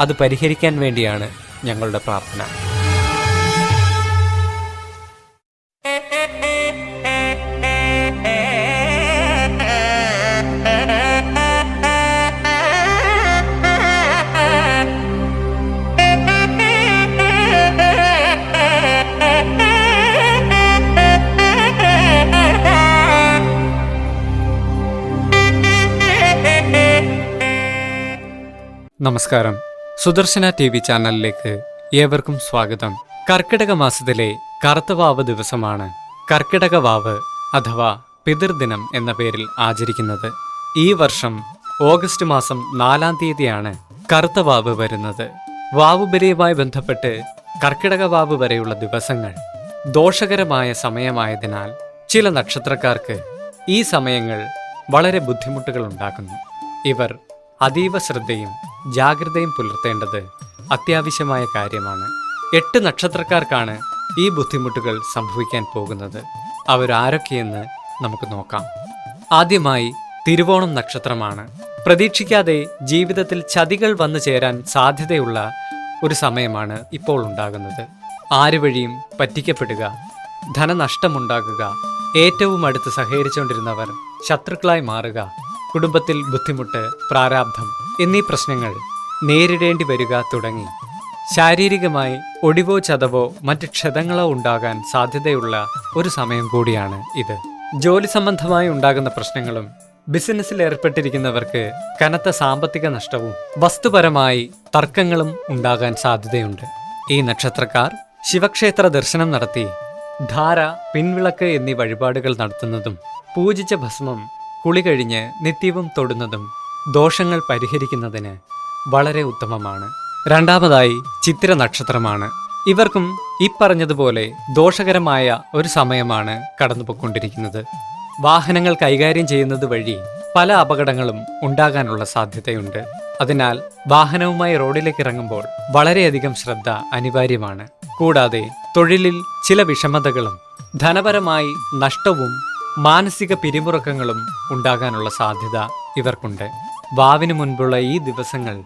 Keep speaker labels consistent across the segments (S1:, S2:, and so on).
S1: അത് പരിഹരിക്കാൻ വേണ്ടിയാണ് ഞങ്ങളുടെ പ്രാർത്ഥന. നമസ്കാരം. സുദർശന ടി വി ചാനലിലേക്ക് ഏവർക്കും സ്വാഗതം. കർക്കിടക മാസത്തിലെ കറുത്തവാവ് ദിവസമാണ്. കർക്കിടക വാവ് അഥവാ പിതൃദിനം എന്ന പേരിൽ ആചരിക്കുന്നത്. ഈ വർഷം ഓഗസ്റ്റ് മാസം നാലാം തീയതിയാണ് കറുത്ത വാവ് വരുന്നത്. വാവുബലിയുമായി ബന്ധപ്പെട്ട് കർക്കിടക വാവ് വരെയുള്ള ദിവസങ്ങൾ ദോഷകരമായ സമയമായതിനാൽ ചില നക്ഷത്രക്കാർക്ക് ഈ സമയങ്ങൾ വളരെ ബുദ്ധിമുട്ടുകൾ ഉണ്ടാക്കുന്നു. ഇവർ അതീവ ശ്രദ്ധയും ജാഗ്രതയും പുലർത്തേണ്ടത് അത്യാവശ്യമായ കാര്യമാണ്. എട്ട് നക്ഷത്രക്കാർക്കാണ് ഈ ബുദ്ധിമുട്ടുകൾ സംഭവിക്കാൻ പോകുന്നത്. അവരാരൊക്കെയെന്ന് നമുക്ക് നോക്കാം. ആദ്യമായി തിരുവോണം നക്ഷത്രമാണ്. പ്രതീക്ഷിക്കാതെ ജീവിതത്തിൽ ചതികൾ വന്നു ചേരാൻ സാധ്യതയുള്ള ഒരു സമയമാണ് ഇപ്പോൾ ഉണ്ടാകുന്നത്. ആരുവഴിയും പറ്റിക്കപ്പെടുക ധനനഷ്ടമുണ്ടാകുക ഏറ്റവും അടുത്ത് സഹകരിച്ചുകൊണ്ടിരുന്നവർ ശത്രുക്കളായി മാറുക കുടുംബത്തിൽ ബുദ്ധിമുട്ട് പ്രാരാബ്ധം എന്നീ പ്രശ്നങ്ങൾ നേരിടേണ്ടി വരിക തുടങ്ങി. ശാരീരികമായി ഒടിവോ ചതവോ മറ്റ് ക്ഷതങ്ങളോ ഉണ്ടാകാൻ സാധ്യതയുള്ള ഒരു സമയം കൂടിയാണ് ഇത്. ജോലി സംബന്ധമായി ഉണ്ടാകുന്ന പ്രശ്നങ്ങളും ബിസിനസ്സിൽ ഏർപ്പെട്ടിരിക്കുന്നവർക്ക് കനത്ത സാമ്പത്തിക നഷ്ടവും വസ്തുപരമായി തർക്കങ്ങളും ഉണ്ടാകാൻ സാധ്യതയുണ്ട്. ഈ നക്ഷത്രക്കാർ ശിവക്ഷേത്ര ദർശനം നടത്തി ധാര പിൻവിളക്ക് എന്നീ വഴിപാടുകൾ നടത്തുന്നതും പൂജിച്ച ഭസ്മം കുളി കഴിഞ്ഞ് നിത്യവും തൊടുന്നതും ദോഷങ്ങൾ പരിഹരിക്കുന്നതിന് വളരെ ഉത്തമമാണ്. രണ്ടാമതായി ചിത്ര നക്ഷത്രമാണ്. ഇവർക്കും ഇപ്പറഞ്ഞതുപോലെ ദോഷകരമായ ഒരു സമയമാണ് കടന്നുപോയിക്കൊണ്ടിരിക്കുന്നത്. വാഹനങ്ങൾ കൈകാര്യം ചെയ്യുന്നത് വഴി പല അപകടങ്ങളും ഉണ്ടാകാനുള്ള സാധ്യതയുണ്ട്. അതിനാൽ വാഹനവുമായി റോഡിലേക്ക് ഇറങ്ങുമ്പോൾ വളരെയധികം ശ്രദ്ധ അനിവാര്യമാണ്. കൂടാതെ തൊഴിലിൽ ചില വിഷമതകളും ധനപരമായി നഷ്ടവും മാനസിക പിരിമുറുക്കങ്ങളും ഉണ്ടാകാനുള്ള സാധ്യത ഇവർക്കുണ്ട്. വാവിന് മുൻപുള്ള ഈ ദിവസങ്ങൾ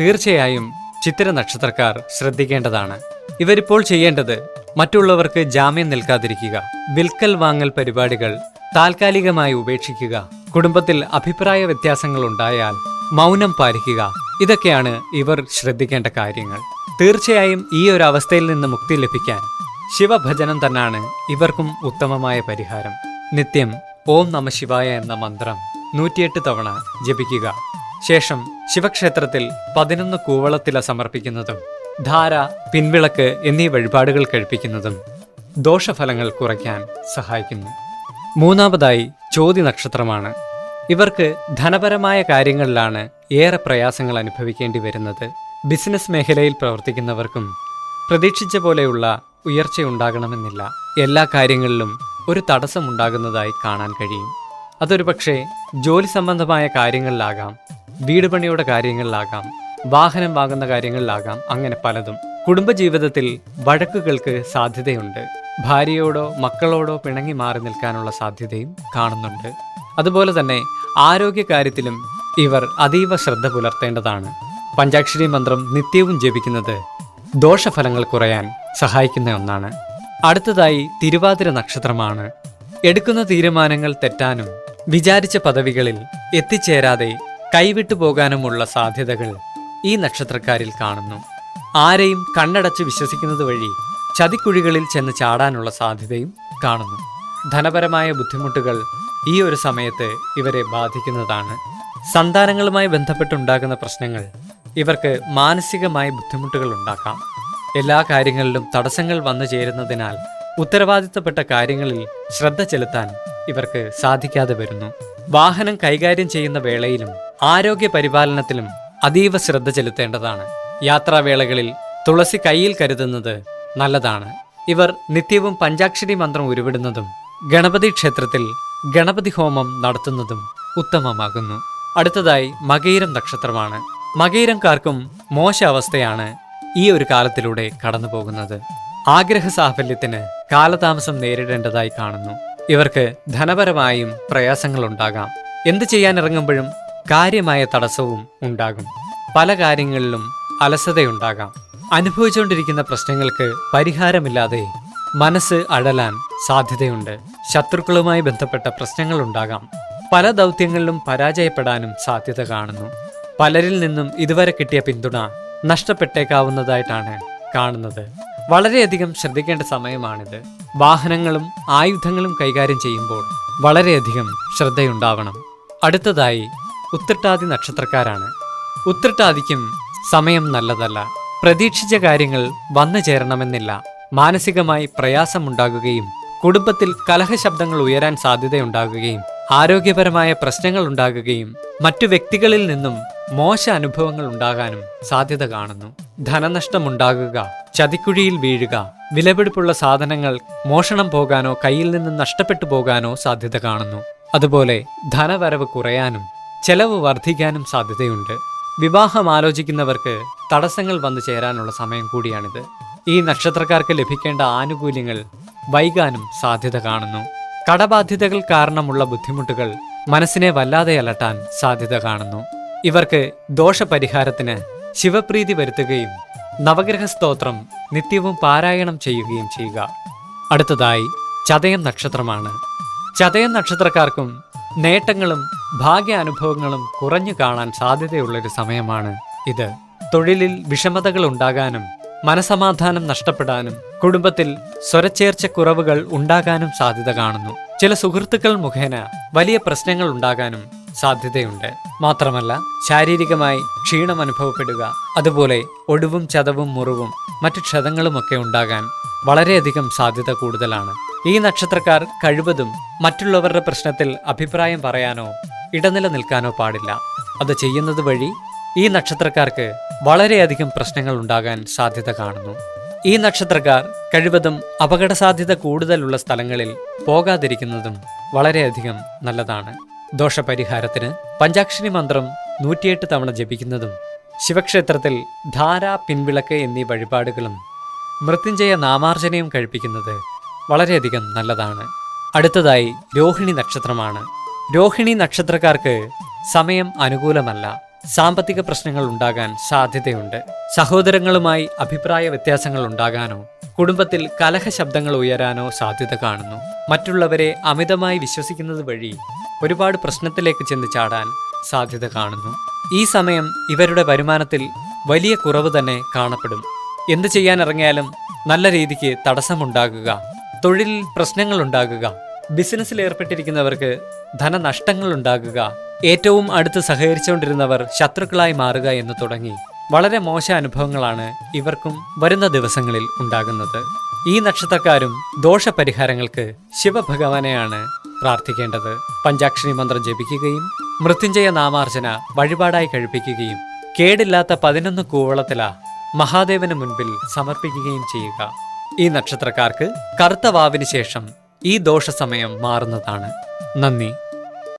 S1: തീർച്ചയായും ചിത്തിര നക്ഷത്രക്കാർ ശ്രദ്ധിക്കേണ്ടതാണ്. ഇവരിപ്പോൾ ചെയ്യേണ്ടത് മറ്റുള്ളവർക്ക് ജാമ്യം നിൽക്കാതിരിക്കുക വിൽക്കൽ വാങ്ങൽ പരിപാടികൾ താൽക്കാലികമായി ഉപേക്ഷിക്കുക കുടുംബത്തിൽ അഭിപ്രായ വ്യത്യാസങ്ങൾ ഉണ്ടായാൽ മൗനം പാലിക്കുക ഇതൊക്കെയാണ് ഇവർ ശ്രദ്ധിക്കേണ്ട കാര്യങ്ങൾ. തീർച്ചയായും ഈ ഒരു അവസ്ഥയിൽ നിന്ന് മുക്തി ലഭിക്കാൻ ശിവഭജനം തന്നെയാണ് ഇവർക്കും ഉത്തമമായ പരിഹാരം. നിത്യം ഓം നമ ശിവായ എന്ന മന്ത്രം നൂറ്റിയെട്ട് തവണ ജപിക്കുക. ശേഷം ശിവക്ഷേത്രത്തിൽ പതിനൊന്ന് കൂവളത്തില സമർപ്പിക്കുന്നതും ധാര പിൻവിളക്ക് എന്നീ വഴിപാടുകൾ കഴിപ്പിക്കുന്നതും ദോഷഫലങ്ങൾ കുറയ്ക്കാൻ സഹായിക്കുന്നു. മൂന്നാമതായി ചോതി നക്ഷത്രമാണ്. ഇവർക്ക് ധനപരമായ കാര്യങ്ങളിലാണ് ഏറെ പ്രയാസങ്ങൾ അനുഭവിക്കേണ്ടി വരുന്നത്. ബിസിനസ് മേഖലയിൽ പ്രവർത്തിക്കുന്നവർക്കും പ്രതീക്ഷിച്ച പോലെയുള്ള ഉയർച്ചയുണ്ടാകണമെന്നില്ല. എല്ലാ കാര്യങ്ങളിലും ഒരു തടസ്സമുണ്ടാകുന്നതായി കാണാൻ കഴിയും. അതൊരു പക്ഷേ ജോലി സംബന്ധമായ കാര്യങ്ങളിലാകാം വീട് പണിയുടെ കാര്യങ്ങളിലാകാം വാഹനം വാങ്ങുന്ന കാര്യങ്ങളിലാകാം അങ്ങനെ പലതും. കുടുംബജീവിതത്തിൽ വഴക്കുകൾക്ക് സാധ്യതയുണ്ട്. ഭാര്യയോടോ മക്കളോടോ പിണങ്ങി മാറി നിൽക്കാനുള്ള സാധ്യതയും കാണുന്നുണ്ട്. അതുപോലെ തന്നെ ആരോഗ്യകാര്യത്തിലും ഇവർ അതീവ ശ്രദ്ധ പുലർത്തേണ്ടതാണ്. പഞ്ചാക്ഷരി മന്ത്രം നിത്യവും ജപിക്കുന്നത് ദോഷഫലങ്ങൾ കുറയാൻ സഹായിക്കുന്ന ഒന്നാണ്. അടുത്തതായി തിരുവാതിര നക്ഷത്രമാണ്. എടുക്കുന്ന തീരുമാനങ്ങൾ തെറ്റാനും വിചാരിച്ച പദവികളിൽ എത്തിച്ചേരാതെ കൈവിട്ടു പോകാനുമുള്ള സാധ്യതകൾ ഈ നക്ഷത്രക്കാരിൽ കാണുന്നു. ആരെയും കണ്ണടച്ച് വിശ്വസിക്കുന്നത് വഴി ചതിക്കുഴികളിൽ ചെന്ന് ചാടാനുള്ള സാധ്യതയും കാണുന്നു. ധനപരമായ ബുദ്ധിമുട്ടുകൾ ഈ ഒരു സമയത്ത് ഇവരെ ബാധിക്കുന്നതാണ്. സന്താനങ്ങളുമായി ബന്ധപ്പെട്ടുണ്ടാകുന്ന പ്രശ്നങ്ങൾ ഇവർക്ക് മാനസികമായ ബുദ്ധിമുട്ടുകൾ ഉണ്ടാക്കാം. എല്ലാ കാര്യങ്ങളിലും തടസ്സങ്ങൾ വന്നു ചേരുന്നതിനാൽ ഉത്തരവാദിത്തപ്പെട്ട കാര്യങ്ങളിൽ ശ്രദ്ധ ചെലുത്താൻ ഇവർക്ക് സാധിക്കാതെ വരുന്നു. വാഹനം കൈകാര്യം ചെയ്യുന്ന വേളയിലും ആരോഗ്യ പരിപാലനത്തിലും അതീവ ശ്രദ്ധ ചെലുത്തേണ്ടതാണ്. യാത്രാവേളകളിൽ തുളസി കയ്യിൽ കരുതുന്നത് നല്ലതാണ്. ഇവർ നിത്യവും പഞ്ചാക്ഷരി മന്ത്രം ഉരുവിടുന്നതും ഗണപതി ക്ഷേത്രത്തിൽ ഗണപതി ഹോമം നടത്തുന്നതും ഉത്തമമാകുന്നു. അടുത്തതായി മകയിരം നക്ഷത്രമാണ്. മകയിരംകാർക്കും മോശ അവസ്ഥയാണ് ഈ ഒരു കാലത്തിലൂടെ കടന്നു പോകുന്നത് ആഗ്രഹ സാഫല്യത്തിന് കാലതാമസം നേരിടേണ്ടതായി കാണുന്നു. ഇവർക്ക് ധനപരമായും പ്രയാസങ്ങളുണ്ടാകാം. എന്ത് ചെയ്യാനിറങ്ങുമ്പോഴും കാര്യമായ തടസ്സവും ഉണ്ടാകും. പല കാര്യങ്ങളിലും അലസതയുണ്ടാകാം. അനുഭവിച്ചുകൊണ്ടിരിക്കുന്ന പ്രശ്നങ്ങൾക്ക് പരിഹാരമില്ലാതെ മനസ്സ് അഴലാൻ സാധ്യതയുണ്ട്. ശത്രുക്കളുമായി ബന്ധപ്പെട്ട പ്രശ്നങ്ങൾ പ്രശ്നങ്ങളുണ്ടാകാം. പല ദൗത്യങ്ങളിലും പരാജയപ്പെടാനും സാധ്യത കാണുന്നു. പലരിൽ നിന്നും ഇതുവരെ കിട്ടിയ പിന്തുണ നഷ്ടപ്പെട്ടേക്കാവുന്നതായിട്ടാണ് കാണുന്നത്. വളരെയധികം ശ്രദ്ധിക്കേണ്ട സമയമാണിത്. വാഹനങ്ങളും ആയുധങ്ങളും കൈകാര്യം ചെയ്യുമ്പോൾ വളരെയധികം ശ്രദ്ധയുണ്ടാവണം. അടുത്തതായി ഉത്രട്ടാതി നക്ഷത്രക്കാരാണ്. ഉത്രട്ടാതിക്കും സമയം നല്ലതല്ല. പ്രതീക്ഷിച്ച കാര്യങ്ങൾ വന്നു ചേരണമെന്നില്ല. മാനസികമായി പ്രയാസമുണ്ടാകുകയും കുടുംബത്തിൽ കലഹ ശബ്ദങ്ങൾ ഉയരാൻ സാധ്യതയുണ്ടാകുകയും ആരോഗ്യപരമായ പ്രശ്നങ്ങൾ ഉണ്ടാകുകയും മറ്റു വ്യക്തികളിൽ നിന്നും മോശ അനുഭവങ്ങൾ ഉണ്ടാകാനും സാധ്യത കാണുന്നു. ധനനഷ്ടമുണ്ടാകുക ചതിക്കുഴിയിൽ വീഴുക വിലപിടിപ്പുള്ള സാധനങ്ങൾ മോഷണം പോകാനോ കയ്യിൽ നിന്ന് നഷ്ടപ്പെട്ടു പോകാനോ സാധ്യത കാണുന്നു. അതുപോലെ ധനവരവ് കുറയാനും ചെലവ് വർദ്ധിക്കാനും സാധ്യതയുണ്ട്. വിവാഹം ആലോചിക്കുന്നവർക്ക് തടസ്സങ്ങൾ വന്നു ചേരാനുള്ള സമയം കൂടിയാണിത്. ഈ നക്ഷത്രക്കാർക്ക് ലഭിക്കേണ്ട ആനുകൂല്യങ്ങൾ വൈകാനും സാധ്യത കാണുന്നു. കടബാധ്യതകൾ കാരണമുള്ള ബുദ്ധിമുട്ടുകൾ മനസ്സിനെ വല്ലാതെ അലട്ടാൻ സാധ്യത കാണുന്നു. ഇവർക്ക് ദോഷപരിഹാരത്തിന് ശിവപ്രീതി വരുത്തുകയും നവഗ്രഹ സ്തോത്രം നിത്യവും പാരായണം ചെയ്യുകയും ചെയ്യുക. അടുത്തതായി ചതയം നക്ഷത്രമാണ്. ചതയം നക്ഷത്രക്കാർക്കും നേട്ടങ്ങളും ഭാഗ്യാനുഭവങ്ങളും കുറഞ്ഞു കാണാൻ സാധ്യതയുള്ളൊരു സമയമാണ് ഇത്. തൊഴിലിൽ വിഷമതകൾ ഉണ്ടാകാനും മനസമാധാനം നഷ്ടപ്പെടാനും കുടുംബത്തിൽ സ്വരച്ചേർച്ച കുറവുകൾ ഉണ്ടാകാനും സാധ്യത കാണുന്നു. ചില സുഹൃത്തുക്കൾ മുഖേന വലിയ പ്രശ്നങ്ങൾ ഉണ്ടാകാനും സാധ്യതയുണ്ട്. മാത്രമല്ല ശാരീരികമായി ക്ഷീണം അനുഭവപ്പെടുക അതുപോലെ ഒടിവും ചതവും മുറിവും മറ്റു ക്ഷതങ്ങളുമൊക്കെ ഉണ്ടാകാൻ വളരെയധികം സാധ്യത കൂടുതലാണ്. ഈ നക്ഷത്രക്കാർ കഴിവതും മറ്റുള്ളവരുടെ പ്രശ്നത്തിൽ അഭിപ്രായം പറയാനോ ഇടനില നിൽക്കാനോ പാടില്ല. അത് ചെയ്യുന്നത് വഴി ഈ നക്ഷത്രക്കാർക്ക് വളരെയധികം പ്രശ്നങ്ങൾ ഉണ്ടാകാൻ സാധ്യത കാണുന്നു. ഈ നക്ഷത്രക്കാർ കഴിവതും അപകട സാധ്യത കൂടുതലുള്ള സ്ഥലങ്ങളിൽ പോകാതിരിക്കുന്നതും വളരെയധികം നല്ലതാണ്. ദോഷപരിഹാരത്തിന് പഞ്ചാക്ഷരി മന്ത്രം നൂറ്റിയെട്ട് തവണ ജപിക്കുന്നതും ശിവക്ഷേത്രത്തിൽ ധാര പിൻവിളക്ക് എന്നീ വഴിപാടുകളും മൃത്യുഞ്ജയ നാമാർജനയും കഴിപ്പിക്കുന്നത് വളരെയധികം നല്ലതാണ്. അടുത്തതായി രോഹിണി നക്ഷത്രമാണ്. രോഹിണി നക്ഷത്രക്കാർക്ക് സമയം അനുകൂലമല്ല. സാമ്പത്തിക പ്രശ്നങ്ങൾ ഉണ്ടാകാൻ സാധ്യതയുണ്ട്. സഹോദരങ്ങളുമായി അഭിപ്രായ വ്യത്യാസങ്ങൾ ഉണ്ടാകാനോ കുടുംബത്തിൽ കലഹ ശബ്ദങ്ങൾ ഉയരാനോ സാധ്യത കാണുന്നു. മറ്റുള്ളവരെ അമിതമായി വിശ്വസിക്കുന്നത് വഴി ഒരുപാട് പ്രശ്നത്തിലേക്ക് ചെന്ന് ചാടാൻ സാധ്യത കാണുന്നു. ഈ സമയം ഇവരുടെ വരുമാനത്തിൽ വലിയ കുറവ് തന്നെ കാണപ്പെടും. എന്ത് ചെയ്യാനിറങ്ങിയാലും നല്ല രീതിക്ക് തടസ്സമുണ്ടാകുക തൊഴിലിൽ പ്രശ്നങ്ങൾ ഉണ്ടാകുക ബിസിനസ്സിൽ ഏർപ്പെട്ടിരിക്കുന്നവർക്ക് ധനനഷ്ടങ്ങൾ ഉണ്ടാകുക ഏറ്റവും അടുത്ത് സഹകരിച്ചുകൊണ്ടിരുന്നവർ ശത്രുക്കളായി മാറുക എന്ന് തുടങ്ങി. വളരെ മോശ അനുഭവങ്ങളാണ് ഇവർക്കും വരുന്ന ദിവസങ്ങളിൽ ഉണ്ടാകുന്നത്. ഈ നക്ഷത്രക്കാരും ദോഷപരിഹാരങ്ങൾക്ക് ശിവഭഗവാനെയാണ് പ്രാർത്ഥിക്കേണ്ടത്. പഞ്ചാക്ഷരി മന്ത്രം ജപിക്കുകയും മൃത്യുഞ്ജയ നാമാർച്ചന വഴിപാടായി കഴിപ്പിക്കുകയും കേടില്ലാത്ത പതിനൊന്ന് കൂവളത്തില മഹാദേവന് മുൻപിൽ സമർപ്പിക്കുകയും ചെയ്യുക. ഈ നക്ഷത്രക്കാർക്ക് കറുത്ത വാവിന് ശേഷം ഈ ദോഷസമയം മാറുന്നതാണ്. നന്ദി.